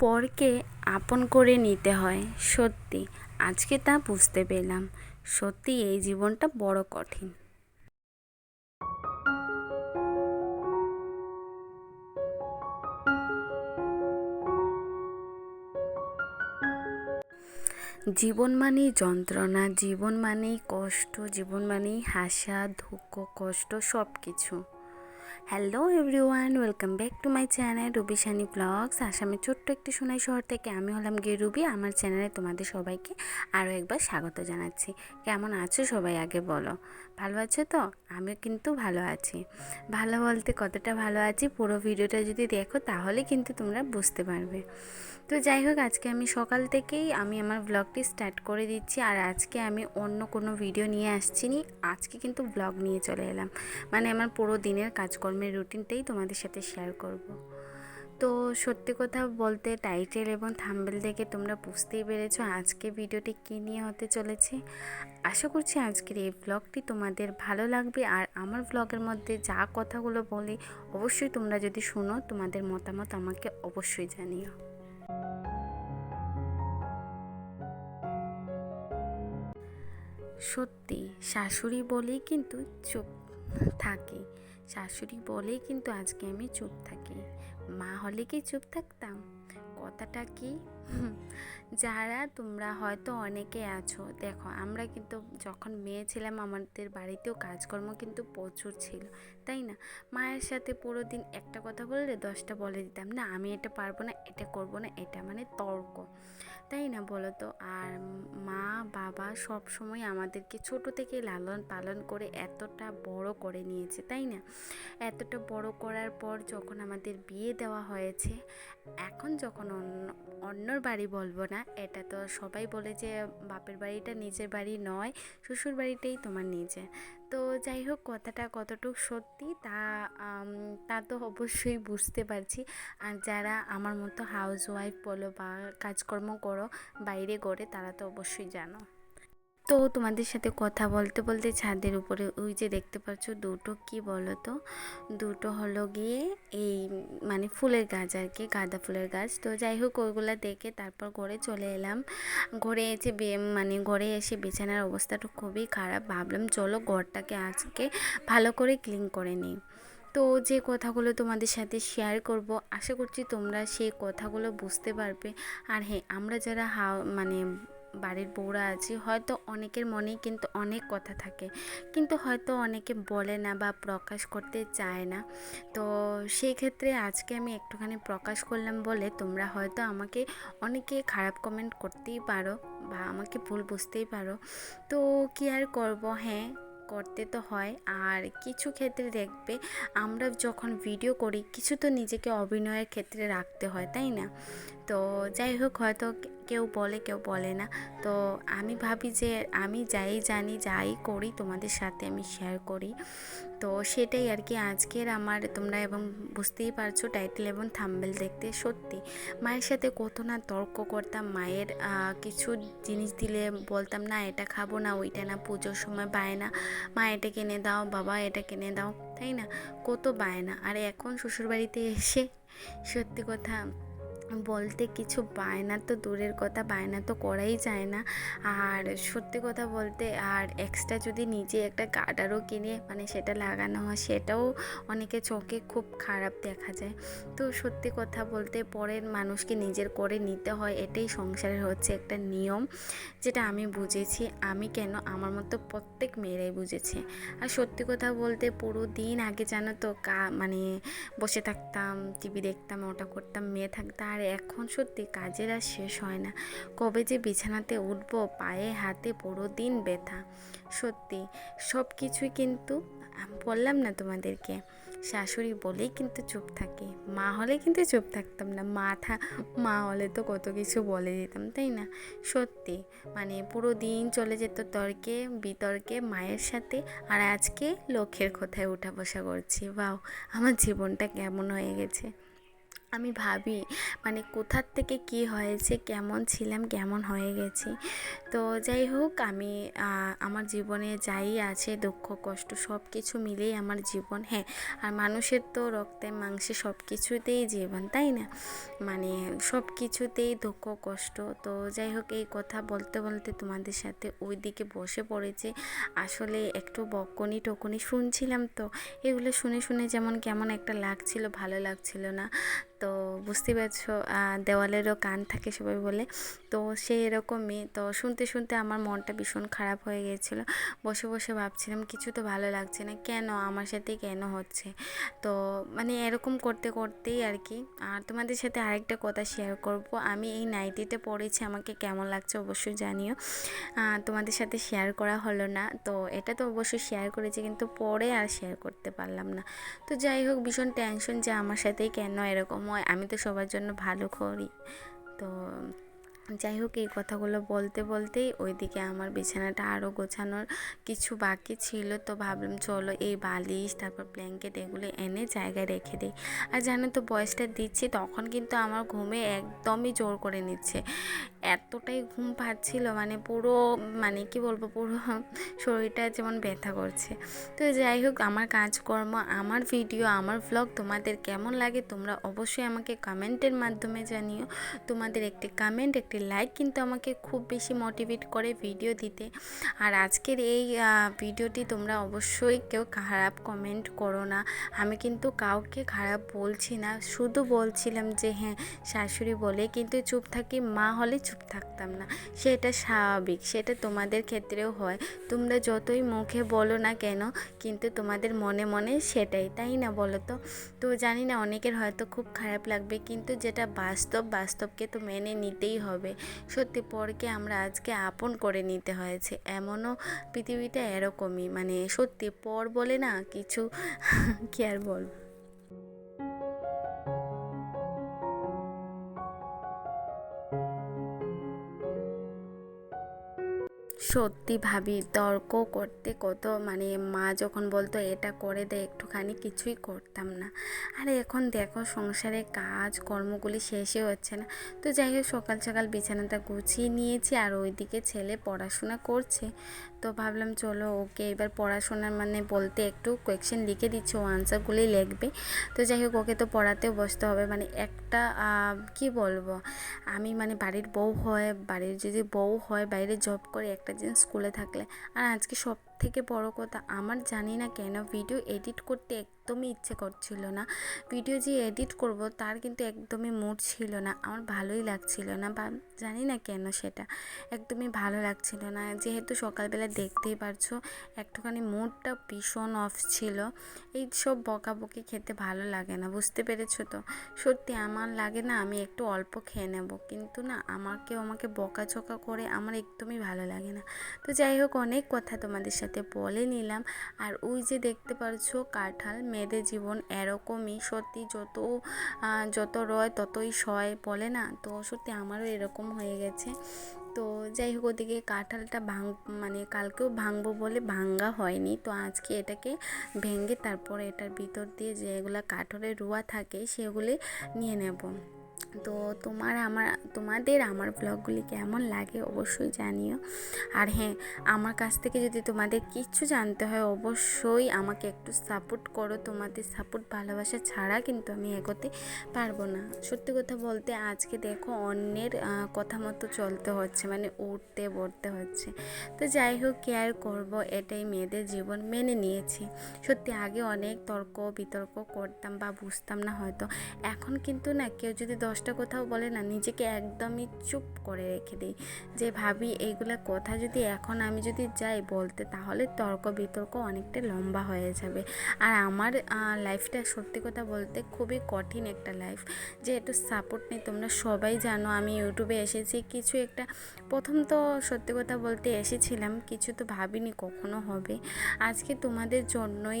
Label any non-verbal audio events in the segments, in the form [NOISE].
পরকে আপন করে নিতে হয়। সত্যি, আজকে তা বুঝতে পেলাম। সত্যি, এই জীবনটা বড় কঠিন। জীবন মানেই যন্ত্রণা, জীবন মানেই কষ্ট, জীবন মানেই হাসা, দুঃখ, কষ্ট সব কিছু hello everyone, welcome back to my channel Ruby Sunny blogs. আসামের ছোট্ট একটি সোনাই শহর থেকে আমি হলাম গিয়ে রুবি। আমার চ্যানেলে তোমাদের সবাইকে আরও একবার স্বাগত জানাচ্ছি। কেমন আছো সবাই আগে বলো? ভালো আছো তো? আমিও কিন্তু ভালো আছি। ভালো বলতে কতটা ভালো আছি পুরো ভিডিওটা যদি দেখো তাহলে কিন্তু তোমরা বুঝতে পারবে। তো যাই হোক, আজকে আমি সকাল থেকেই আমি আমার ব্লগটি স্টার্ট করে দিচ্ছি আর আজকে আমি অন্য কোনো ভিডিও নিয়ে আসছি নি। আজকে কিন্তু ব্লগ নিয়ে চলে এলাম। মানে আমার পুরো দিনের কাজকর্মের রুটিনটাই তোমাদের সাথে শেয়ার করব। তো সত্যি কথা বলতে টাইটেল এবং থাম্বেল দেখে তোমরা বুঝতেই পেরেছ আজকে ভিডিওটি কী নিয়ে হতে চলেছে। আশা করছি আজকের এই ব্লগটি তোমাদের ভালো লাগবে আর আমার ব্লগের মধ্যে যা কথাগুলো বলি অবশ্যই তোমরা যদি শুনো তোমাদের মতামত আমাকে অবশ্যই জানিও। সত্যি শাশুড়ি বলেই কিন্তু চুপ থাকি। শাশুড়ি বলেই কিন্তু আজকে আমি চুপ থাকি। মা হলে কি চুপ থাকতাম? কথাটা কি? যারা তোমরা হয়তো অনেকে আছো, দেখো আমরা কিন্তু যখন মেয়ে ছিলাম আমাদের বাড়িতেও কাজকর্ম কিন্তু প্রচুর ছিল, তাই না? মায়ের সাথে পুরো দিন একটা কথা বললে দশটা বলে দিতাম, না, আমি এটা পারব না, এটা করব না, এটা মানে তর্ক। তাই না বলো তো? আর মা, বাবা সব সময় আমাদেরকে ছোট থেকে লালন পালন করে এতটা বড় করে নিয়েছে, তাই না? এতটা বড় করার পর যখন আমাদের বিয়ে দেওয়া হয়েছে, এখন যখন অন্য, অন্যর বাড়ি বলব না। এটা তো সবাই বলে যে বাপের বাড়িটা নিজের বাড়ি নয়, শ্বশুর বাড়িটাই তোমার নিজে তো যাই হোক, কথাটা কতটুকু সত্যি তা তা তো অবশ্যই বুঝতে পারছি। আর যারা আমার মতো হাউস ওয়াইফ বলো বা কাজকর্ম করো, বাইরে করে তারা তো অবশ্যই জানো। তো তোমাদের সাথে কথা বলতে বলতে ছাদের উপরে ওই যে দেখতে পাচ্ছ দুটো, কি বলো তো দুটো হলো গিয়ে এই মানে ফুলের গাছ আর কি, গাঁদা ফুলের গাছ। তো যাই হোক, ওইগুলো দেখে তারপর ঘরে চলে এলাম। ঘরে এসে মানে ঘরে এসে বিছানার অবস্থাটা খুবই খারাপ। ভাবলাম চলো ঘরটাকে আজকে ভালো করে ক্লিন করে নিই। তো যে কথাগুলো তোমাদের সাথে শেয়ার করব, আশা করছি তোমরা সেই কথাগুলো বুঝতে পারবে। আর হ্যাঁ আমরা যারা হাও মানে বাড়ির বউরা আছি, হয়তো অনেকের মনেই কিন্তু অনেক কথা থাকে। কিন্তু হয়তো অনেকে বলে না বা প্রকাশ করতে চায় না। তো সেই ক্ষেত্রে আজকে আমি একটুখানি প্রকাশ করলাম বলে তোমরা হয়তো আমাকে অনেকে খারাপ কমেন্ট করতেই পারো বা আমাকে ভুল বুঝতেই পারো। তো কি আর করব? হ্যাঁ করতে তো হয়। আর কিছু ক্ষেত্রে দেখবে আমরা যখন ভিডিও করি, কিছু তো নিজেকে অভিনয়ের ক্ষেত্রে রাখতে হয়, তাই না? তো যাই হোক, হয়তো কেউ বলে কেউ বলে না। তো আমি ভাবি যে আমি যাই জানি, যাই করি, তোমাদের সাথে আমি শেয়ার করি। তো সেটাই আর কি, আজকের আমার তোমরা এবং বুঝতেই পারছ টাইটেল এবং থাম্বেল দেখতে সত্যি। মায়ের সাথে কত না তর্ক করতাম, মায়ের কিছু জিনিস দিলে বলতাম, না, এটা খাব না, ওইটা না, পুজোর সময় বায় না। মা, এটা কিনে দাও, বাবা, এটা কিনে দাও। তাই না? কত বায় না। আর এখন শ্বশুরবাড়িতে এসে সত্যি কথা বলতে কিছু বায়না তো দূরের কথা, বায়না তো করাই যায় না। আর সত্যি কথা বলতে, আর এক্সট্রা যদি নিজে একটা গার্ডারও কিনে মানে সেটা লাগানো হয়, সেটাও অনেকে চোখে খুব খারাপ দেখা যায়। তো সত্যি কথা বলতে, পরের মানুষকে নিজের করে নিতে হয়, এটাই সংসারের হচ্ছে একটা নিয়ম, যেটা আমি বুঝেছি। আমি কেন? আমার মতো প্রত্যেক মেয়েরাই বুঝেছে। আর সত্যি কথা বলতে, পুরো দিন আগে জানো তো কা মানে বসে থাকতাম টিভি দেখতাম, ওটা করতাম, মেয়ে থাকতাম আর এখন সত্যি কাজের আর শেষ হয় না। কবে যে বিছানাতে উঠব, পায়ে হাতে পুরো দিন ব্যথা। সত্যি সব কিছুই কিন্তু বললাম না তোমাদেরকে, শাশুড়ি বলেই কিন্তু চুপ থাকি। মা হলে কিন্তু চুপ থাকতাম না, মাথা, মা হলে তো কত কিছু বলে দিতাম, তাই না? সত্যি মানে পুরো দিন চলে যেত তর্কে, বিতর্কে, মায়ের সাথে, আর আজকে লোকের কোথায় উঠা বসা করছি। বাও আমার জীবনটা কেমন হয়ে গেছে। আমি ভাবি মানে কোথার থেকে কি হয়েছে, কেমন ছিলাম, কেমন হয়ে গেছি। তো যাই হোক, আমি আমার জীবনে যাই আছে, দুঃখ, কষ্ট সব কিছু মিলেই আমার জীবন। হ্যাঁ আর মানুষের তো রক্তে, মাংসে সব কিছুতেই জীবন, তাই না? মানে সব কিছুতেই দুঃখ, কষ্ট। তো যাই হোক, এই কথা বলতে বলতে তোমাদের সাথে ওই দিকে বসে পড়েছে। আসলে একটু বকনি টকনি শুনছিলাম তো, এগুলো শুনে শুনে যেমন কেমন একটা লাগছিল, ভালো লাগছিল না। তো বুঝতে পারছ দেওয়ালেরও কান থাকে সবাই বলে। তো সে এরকমই, তো শুনতে শুনতে আমার মনটা ভীষণ খারাপ হয়ে গিয়েছিল। বসে বসে ভাবছিলাম, কিছু তো ভালো লাগছে না, কেন? আমার সাথে কেন হচ্ছে? তো মানে এরকম করতে করতেই আর কি। আর তোমাদের সাথে আরেকটা কথা শেয়ার করব। আমি এই নাইটিতে পড়েছি, আমাকে কেমন লাগছে অবশ্যই জানিও। তোমাদের সাথে শেয়ার করা হলো না, তো এটা তো অবশ্যই শেয়ার করেছি, কিন্তু পরে আর শেয়ার করতে পারলাম না। তো যাই হোক, ভীষণ টেনশন যে আমার সাথেই কেন এরকম হয় আমি তো সবার জন্য ভালো করি। তো যাই হোক, এই কথাগুলো বলতে বলতেই ওইদিকে আমার বিছানাটা আরও গোছানোর কিছু বাকি ছিল। তো ভাবলাম, চলো এই বালিশ, তারপর ব্ল্যাঙ্কেট এগুলো এনে জায়গায় রেখে দিই। আর জানো তো বয়সটা দিচ্ছি, তখন কিন্তু আমার ঘুমে একদমই জোর করে নিচ্ছে। এতটাই ঘুম পাচ্ছিল মানে পুরো মানে কি বলব, পুরো [LAUGHS] শরীরটা যেমন ব্যথা করছে। তো যাই হোক, আমার কাজকর্ম, আমার ভিডিও, আমার ভ্লগ তোমাদের কেমন লাগে তোমরা অবশ্যই আমাকে কমেন্টের মাধ্যমে জানিও। তোমাদের একটি কমেন্ট একটি লাইক কিন্তু আমাকে খুব বেশি মোটিভেট করে ভিডিও দিতে। আর আজকের এই ভিডিওটি তোমরা অবশ্যই কেউ খারাপ কমেন্ট করো না। আমি কিন্তু কাউকে খারাপ বলছি না, শুধু বলছিলাম যে হ্যাঁ শাশুড়ি বলে কিন্তু চুপ থাকি, মা হলে চুপ থাকতাম না। সেটা স্বাভাবিক, সেটা তোমাদের ক্ষেত্রেও হয়। তোমরা যতই মুখে বলো না কেন, কিন্তু তোমাদের মনে মনে সেটাই, তাই না বলো তো? তো জানি না, অনেকের হয়তো খুব খারাপ লাগবে, কিন্তু যেটা বাস্তব, বাস্তবকে তো মেনে নিতেই হবে। সত্যি পরকে আমরা আজকে আপন করে নিতে হয়েছে। এমনও পৃথিবীটা এরকমই মানে সত্যি পর বলে না, কিছু [LAUGHS] কি আর বলব? সত্যি ভাবি, তর্ক করতে কত মানে মা যখন বলতো, এটা করে দে, একটুখানি কিছুই করতাম না। আর এখন দেখো, সংসারে কাজ, কর্মগুলি শেষই হচ্ছে না। তো যাই হোক, সকাল সকাল বিছানাটা গুছিয়ে নিয়েছি, আর ওইদিকে ছেলে পড়াশোনা করছে। তো ভাবলাম, চলো ওকে এবার পড়াশোনার মানে বলতে একটু কোয়েকশন লিখে দিচ্ছে, ও আনসারগুলোই লিখবে। তো যাই হোক, ওকে তো পড়াতেও বসতে হবে। মানে একটা কি বলব? আমি মানে বাড়ির বউ হয়, বাড়ির যদি বউ হয়, বাইরে জব করে একটা জিনিস স্কুলে থাকলে, আর আজকে সব থেকে বড় কথা, আমার জানি না কেন ভিডিও এডিট করতে একদমই ইচ্ছে করছিল না। ভিডিও যে এডিট করব তার কিন্তু একদমই মুড ছিল না, আমার ভালোই লাগছিল না বা জানি না কেন সেটা, একদমই ভালো লাগছিল না। যেহেতু সকালবেলা দেখতেই পারছ, একটুখানি মুডটা ভীষণ অফ ছিল, এই সব বকাবকি খেতে ভালো লাগে না, বুঝতে পেরেছ তো? সত্যি আমার লাগে না আমি একটু অল্প খেয়ে নেব, কিন্তু না আমাকে আমাকে বকাঝকা করে আমার একদমই ভালো লাগে না। তো যাই হোক, অনেক কথা তোমাদের সাথে সাথে বলে নিলাম। আর ওই যে দেখতে পারছ কাঁঠাল, মেয়েদের জীবন এরকমই। সত্যি যত যত রয় ততই সয় বলে না? তো সত্যি আমারও এরকম হয়ে গেছে। তো যাই হোক, ওদিকে কাঁঠালটা ভাঙ মানে কালকেও ভাঙবো বলে ভাঙ্গা হয়নি। তো আজকে এটাকে ভেঙে তারপরে এটার ভিতর দিয়ে যেগুলো কাঠলের রুয়া থাকে, সেগুলি নিয়ে নেব। তো তোমার আমার, তোমাদের আমার ব্লগগুলি কেমন লাগে অবশ্যই জানিও। আর হ্যাঁ আমার কাছ থেকে যদি তোমাদের কিছু জানতে হয় অবশ্যই আমাকে একটু সাপোর্ট করো। তোমাদের সাপোর্ট ভালোবাসা ছাড়া কিন্তু আমি এগোতে পারব না। সত্যি কথা বলতে আজকে দেখো অন্যের কথা মতো চলতে হচ্ছে মানে উঠতে বড়তে হচ্ছে। তো যাই হোক কেয়ার করব, এটাই মেয়েদের জীবন মেনে নিয়েছি। সত্যি আগে অনেক তর্ক বিতর্ক করতাম বা বুঝতাম না হয়তো। এখন কিন্তু না কেউ যদি দশ দশটা কোথাও বলে না, নিজেকে একদমই চুপ করে রেখে দিই। যে ভাবি, এইগুলো কথা যদি এখন আমি যদি যাই বলতে, তাহলে তর্ক বিতর্ক অনেকটা লম্বা হয়ে যাবে। আর আমার লাইফটা সত্যি কথা বলতে খুবই কঠিন একটা লাইফ যে একটু সাপোর্ট নেই, তোমরা সবাই জানো, আমি ইউটিউবে এসেছি, কিছু একটা, প্রথম তো সত্যি কথা বলতে এসেছিলাম, কিছু তো ভাবিনি কখনো হবে। আজকে তোমাদের জন্যই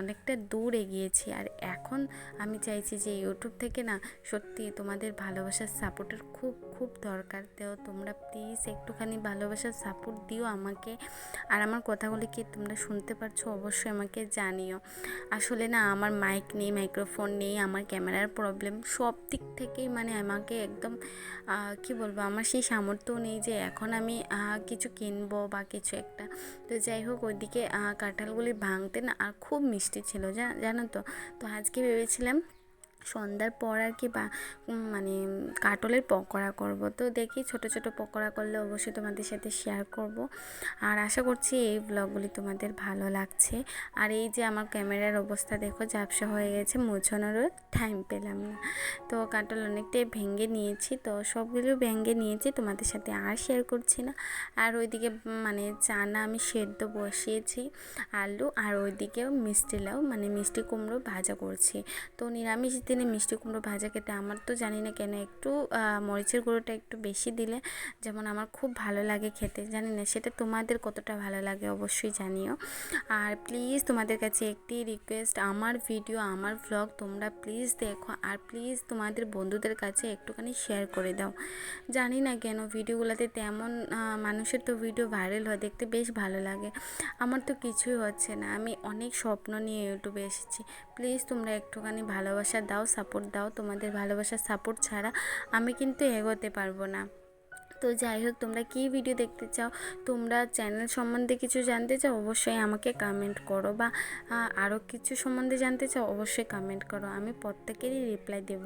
অনেকটা দূর এগিয়েছি। আর এখন আমি চাইছি যে ইউটিউব থেকে না, সত্যি তোমার তোমাদের ভালোবাসার সাপোর্টের খুব খুব দরকার। তো তোমরা প্লিজ একটুখানি ভালোবাসার সাপোর্ট দিও আমাকে। আর আমার কথাগুলি কি তোমরা শুনতে পারছ অবশ্যই আমাকে জানিও। আসলে না, আমার মাইক নেই মাইক্রোফোন নেই, আমার ক্যামেরার প্রবলেম সব দিক থেকেই মানে আমাকে একদম কি বলব, আমার সেই সামর্থ্য নেই যে এখন আমি কিছু কিনবো বা কিছু একটা। তো যাই হোক, ওইদিকে কাঁঠালগুলি ভাঙতে না আর খুব মিষ্টি ছিল জানো তো? তো আজকে ভেবেছিলাম সন্ধ্যার পর আর কি বা মানে কাটলের পকোড়া করব। তো দেখি ছোট ছোট পকোড়া করলে অবশ্যই তোমাদের সাথে শেয়ার করব। আর আশা করছি এই ব্লগগুলি তোমাদের ভালো লাগছে। আর এই যে আমার ক্যামেরার অবস্থা দেখো, ঝাপসা হয়ে গেছে, মোছানোরও টাইম পেলাম না। তো কাটল অনেকটাই ভেঙে নিয়েছি, তো সবগুলো ভেঙে নিয়েছি, তোমাদের সাথে আর শেয়ার করছি না। আর ওইদিকে মানে চানা আমি সেদ্ধ বসিয়েছি, আলু, আর ওইদিকেও মিষ্টি লাউ মানে মিষ্টি কুমড়ো ভাজা করছি। তো নিরামিষ দিন দিনে মিষ্টি কুমড়ো ভাজা খেতে আমার তো জানি না কেন একটু মরিচের গুঁড়োটা একটু বেশি দিলে যেমন আমার খুব ভালো লাগে খেতে, জানি না সেটা তোমাদের কতটা ভালো লাগে অবশ্যই জানিও। আর প্লিজ তোমাদের কাছে একটি রিকোয়েস্ট আমার ভিডিও আমার ভ্লগ তোমরা প্লিজ দেখো আর প্লিজ তোমাদের বন্ধুদের কাছে একটুখানি শেয়ার করে দাও। জানি না কেন ভিডিওগুলোতে তেমন মানুষের তো ভিডিও ভাইরাল হয়, দেখতে বেশ ভালো লাগে। আমার তো কিছুই হচ্ছে না, আমি অনেক স্বপ্ন নিয়ে ইউটিউবে এসেছি। প্লিজ তোমরা একটুখানি ভালোবাসা দাও সাপোর্ট দাও, তোমাদের ভালোবাসার সাপোর্ট ছাড়া আমি কিন্তু এগোতে পারব না। তো যাই হোক, তোমরা কী ভিডিও দেখতে চাও, তোমরা চ্যানেল সম্বন্ধে কিছু জানতে চাও, অবশ্যই আমাকে কমেন্ট করো বা আরও কিছু সম্বন্ধে জানতে চাও, অবশ্যই কমেন্ট করো, আমি প্রত্যেকেরই রিপ্লাই দেব।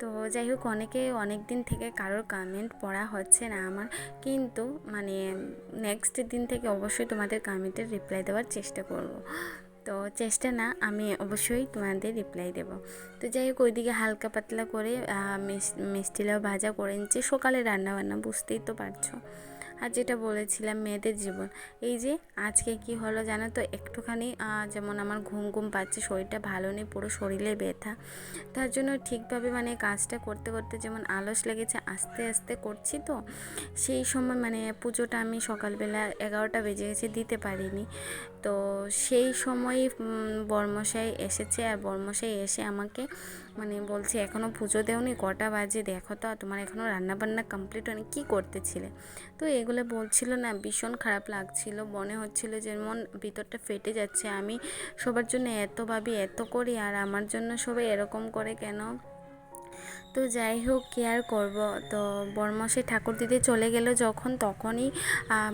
তো যাই হোক, অনেকে অনেক দিন থেকে কারোর কমেন্ট পড়া হচ্ছে না আমার, কিন্তু মানে নেক্সট দিন থেকে অবশ্যই তোমাদের কমেন্টের রিপ্লাই দেওয়ার চেষ্টা করব। তো চেষ্টা না, আমি অবশ্যই তোমাদের রিপ্লাই দেব। তো যাই হোক, ওইদিকে হালকা পাতলা করে মিষ্টিলাও ভাজা করে নিচ্ছে। সকালে রান্নাবান্না বুঝতেই তো পারছ। আর যেটা বলেছিলাম মেয়েদের জীবন, এই যে আজকে কি হলো জানো তো, একটুখানি যেমন আমার ঘুম ঘুম পাচ্ছে, শরীরটা ভালো নেই, পুরো শরীরে ব্যথা। তার জন্য ঠিকভাবে মানে কাজটা করতে করতে যেমন আলস লেগেছে, আস্তে আস্তে করছি তো, সেই সময় মানে পুজোটা আমি সকালবেলা এগারোটা বেজে গেছে, দিতে পারিনি। তো সেই সময় বর্মশাই এসেছে আর বর্মশাই এসে আমাকে মানে বলছে এখনও পুজো দেওনি, কটা বাজে, দেখো তো, তোমার এখনও রান্নাবান্না কমপ্লিট হয়নি, কী করতেছিলে তো এগুলো বলছিল না, ভীষণ খারাপ লাগছিল। মনে হচ্ছিল যেমন ভিতরটা ফেটে যাচ্ছে। আমি সবার জন্য এত ভাবি, এত করি, আর আমার জন্য সবাই এরকম করে কেন? তো যাই হোক, কি আর করব? তো বরমশাই ঠাকুর দিদি চলে গেল যখন, তখনই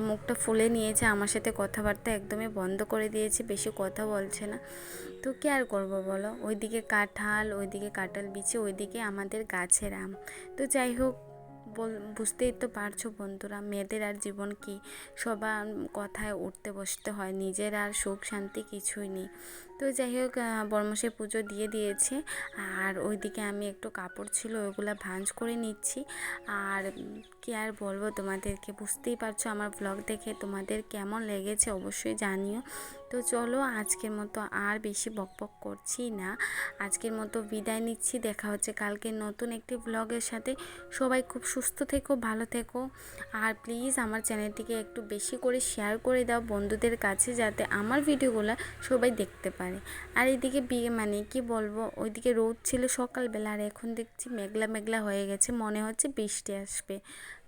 মুখটা ফুলে নিয়েছে। আমার সাথে কথাবার্তা একদমই বন্ধ করে দিয়েছে, বেশি কথা বলছে না। তো কি আর করব বলো? ওইদিকে কাঁঠাল ওইদিকে কাঁঠাল বিছে ওইদিকে আমাদের গাছের আম। তো যাই হোক বুঝতেই তো পারছ বন্ধুরা, মেয়েদের আর জীবন কি? সবার কথায় উঠতে বসতে হয়, নিজের আর সুখ শান্তি কিছুই নেই। তো যাই হোক বর্মশে পুজো দিয়ে দিয়েছে। আর ওইদিকে আমি একটু কাপড় ছিল, ওইগুলো ভাঁজ করে নিচ্ছি। আর কি আর বলব তোমাদেরকে, বুঝতেই পারছ আমার ব্লগ দেখে তোমাদের কেমন লেগেছে অবশ্যই জানিও। তো চলো, আজকের মতো আর বেশি বকবক করছি না। আজকের মতো বিদায় নিচ্ছি, দেখা হচ্ছে কালকে নতুন একটি ব্লগের সাথে। সবাই খুব সুস্থ থেকো, ভালো থেকো। আর প্লিজ আমার চ্যানেলটিকে একটু বেশি করে শেয়ার করে দাও বন্ধুদের কাছে, যাতে আমার ভিডিওগুলো সবাই দেখতে পারে। আর এদিকে বিয়ে মানে কি বলব? ওইদিকে রোদ ছিল সকালবেলা আর এখন দেখছি মেঘলা মেঘলা হয়ে গেছে, মনে হচ্ছে বৃষ্টি আসবে।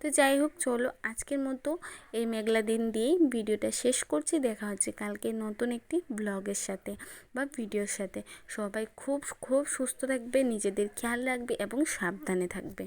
তো যাই হোক, চলো আজকের মতো এই মেঘলা দিন দিয়েই ভিডিওটা শেষ করছি। দেখা হচ্ছে কালকে নতুন একটি ব্লগের সাথে বা ভিডিওর সাথে। সবাই খুব খুব সুস্থ থাকবে, নিজেদের খেয়াল রাখবে এবং সাবধানে থাকবে।